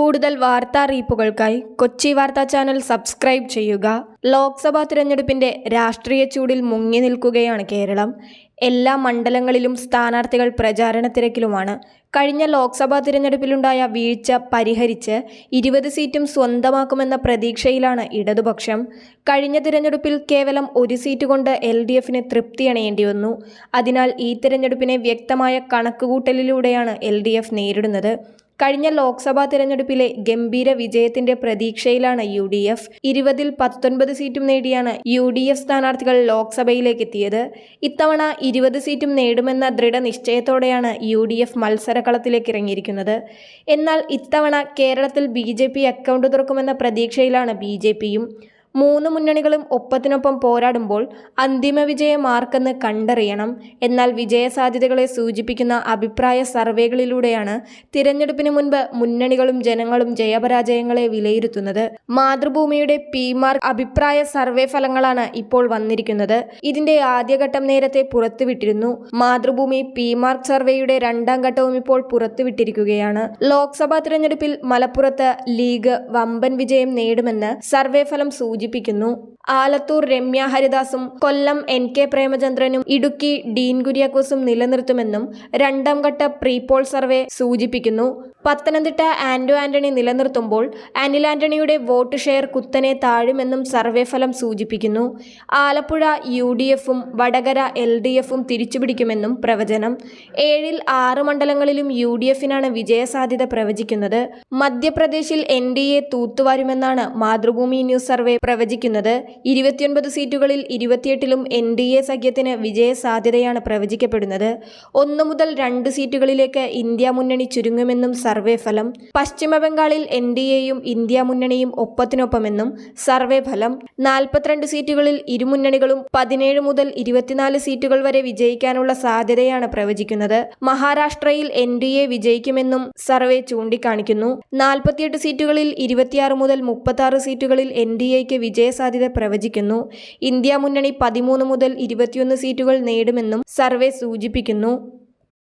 കൂടുതൽ വാർത്താ അറിയിപ്പുകൾക്കായി കൊച്ചി വാർത്താ ചാനൽ സബ്സ്ക്രൈബ് ചെയ്യുക. ലോക്സഭാ തിരഞ്ഞെടുപ്പിന്റെ രാഷ്ട്രീയ ചൂടിൽ മുങ്ങി നിൽക്കുകയാണ് കേരളം. എല്ലാ മണ്ഡലങ്ങളിലും സ്ഥാനാർത്ഥികൾ പ്രചാരണ തിരക്കിലുമാണ്. കഴിഞ്ഞ ലോക്സഭാ തിരഞ്ഞെടുപ്പിലുണ്ടായ വീഴ്ച പരിഹരിച്ച് ഇരുപത് സീറ്റും സ്വന്തമാക്കുമെന്ന പ്രതീക്ഷയിലാണ് ഇടതുപക്ഷം. കഴിഞ്ഞ തിരഞ്ഞെടുപ്പിൽ കേവലം ഒരു സീറ്റ് കൊണ്ട് എൽ ഡി എഫിന് തൃപ്തിയണയേണ്ടി വന്നു. അതിനാൽ ഈ തിരഞ്ഞെടുപ്പിനെ വ്യക്തമായ കണക്കുകൂട്ടലിലൂടെയാണ് എൽ ഡി എഫ് നേരിടുന്നത്. കഴിഞ്ഞ ലോക്സഭാ തെരഞ്ഞെടുപ്പിലെ ഗംഭീര വിജയത്തിന്റെ പ്രതീക്ഷയിലാണ് യു ഡി എഫ്. ഇരുപതിൽ പത്തൊൻപത് സീറ്റും നേടിയാണ് യു ഡി എഫ് സ്ഥാനാർത്ഥികൾ ലോക്സഭയിലേക്ക് എത്തിയത് ഇത്തവണ ഇരുപത് സീറ്റും നേടുമെന്ന ദൃഢനിശ്ചയത്തോടെയാണ് യു ഡി എഫ് മത്സരകളത്തിലേക്ക് ഇറങ്ങിയിരിക്കുന്നത് എന്നാൽ ഇത്തവണ കേരളത്തിൽ ബി ജെ പി അക്കൗണ്ട് തുറക്കുമെന്ന പ്രതീക്ഷയിലാണ് ബി ജെ പിയും. മൂന്ന് മുന്നണികളും ഒപ്പത്തിനൊപ്പം പോരാടുമ്പോൾ അന്തിമ വിജയം ആർക്കെന്ന് കണ്ടറിയണം. എന്നാൽ വിജയസാധ്യതകളെ സൂചിപ്പിക്കുന്ന അഭിപ്രായ സർവേകളിലൂടെയാണ് തിരഞ്ഞെടുപ്പിന് മുൻപ് മുന്നണികളും ജനങ്ങളും ജയപരാജയങ്ങളെ വിലയിരുത്തുന്നത്. മാതൃഭൂമിയുടെ പി മാർക്ക് അഭിപ്രായ സർവേ ഫലങ്ങളാണ് ഇപ്പോൾ വന്നിരിക്കുന്നത്. ഇതിന്റെ ആദ്യഘട്ടം നേരത്തെ പുറത്തുവിട്ടിരുന്നു. മാതൃഭൂമി പി മാർക്ക് സർവേയുടെ രണ്ടാം ഘട്ടവും ഇപ്പോൾ പുറത്തുവിട്ടിരിക്കുകയാണ്. ലോക്സഭാ തിരഞ്ഞെടുപ്പിൽ മലപ്പുറത്ത് ലീഗ് വമ്പൻ വിജയം നേടുമെന്ന് സർവേ ഫലം സൂചിപ്പിക്കുന്നു. ആലത്തൂർ രമ്യ ഹരിദാസും കൊല്ലം എൻ കെ പ്രേമചന്ദ്രനും ഇടുക്കി ഡീൻ കുര്യാക്കോസും നിലനിർത്തുമെന്നും രണ്ടാം ഘട്ട പ്രീപോൾ സർവേ സൂചിപ്പിക്കുന്നു. പത്തനംതിട്ട ആന്റോ ആന്റണി നിലനിർത്തുമ്പോൾ അനിൽ ആന്റണിയുടെ വോട്ട് ഷെയർ കുത്തനെ താഴുമെന്നും സർവേ ഫലം സൂചിപ്പിക്കുന്നു. ആലപ്പുഴ യു ഡി എഫും വടകര എൽ ഡി എഫും തിരിച്ചുപിടിക്കുമെന്നും പ്രവചനം. ഏഴിൽ ആറ് മണ്ഡലങ്ങളിലും യു ഡി എഫിനാണ് വിജയസാധ്യത പ്രവചിക്കുന്നത്. മധ്യപ്രദേശിൽ എൻ ഡി എ തൂത്തുവാരുമെന്നാണ് മാതൃഭൂമി ന്യൂസ് സർവേ പ്രവചിക്കുന്നത്. ഇരുപത്തിയൊൻപത് സീറ്റുകളിൽ ഇരുപത്തിയെട്ടിലും എൻ ഡി എ സഖ്യത്തിന് വിജയസാധ്യതയാണ് പ്രവചിക്കപ്പെടുന്നത്. ഒന്ന് മുതൽ രണ്ട് സീറ്റുകളിലേക്ക് ഇന്ത്യ മുന്നണി ചുരുങ്ങുമെന്നും സർവേ ഫലം. പശ്ചിമബംഗാളിൽ എൻ ഡി എയും ഇന്ത്യ മുന്നണിയും ഒപ്പത്തിനൊപ്പമെന്നും സർവേ ഫലം. നാൽപ്പത്തിരണ്ട് സീറ്റുകളിൽ ഇരുമുന്നണികളും പതിനേഴ് മുതൽ ഇരുപത്തിനാല് സീറ്റുകൾ വരെ വിജയിക്കാനുള്ള സാധ്യതയാണ് പ്രവചിക്കുന്നത്. മഹാരാഷ്ട്രയിൽ എൻ ഡി എ വിജയിക്കുമെന്നും സർവേ ചൂണ്ടിക്കാണിക്കുന്നു. നാൽപ്പത്തിയെട്ട് സീറ്റുകളിൽ ഇരുപത്തിയാറ് മുതൽ മുപ്പത്തി സീറ്റുകളിൽ എൻ ഡി എക്ക് വിജയസാധ്യത പ്രവചിക്കുന്നു. ഇന്ത്യ മുന്നണി പതിമൂന്ന് മുതൽ ഇരുപത്തിയൊന്ന് സീറ്റുകൾ നേടുമെന്നും സർവേ സൂചിപ്പിക്കുന്നു.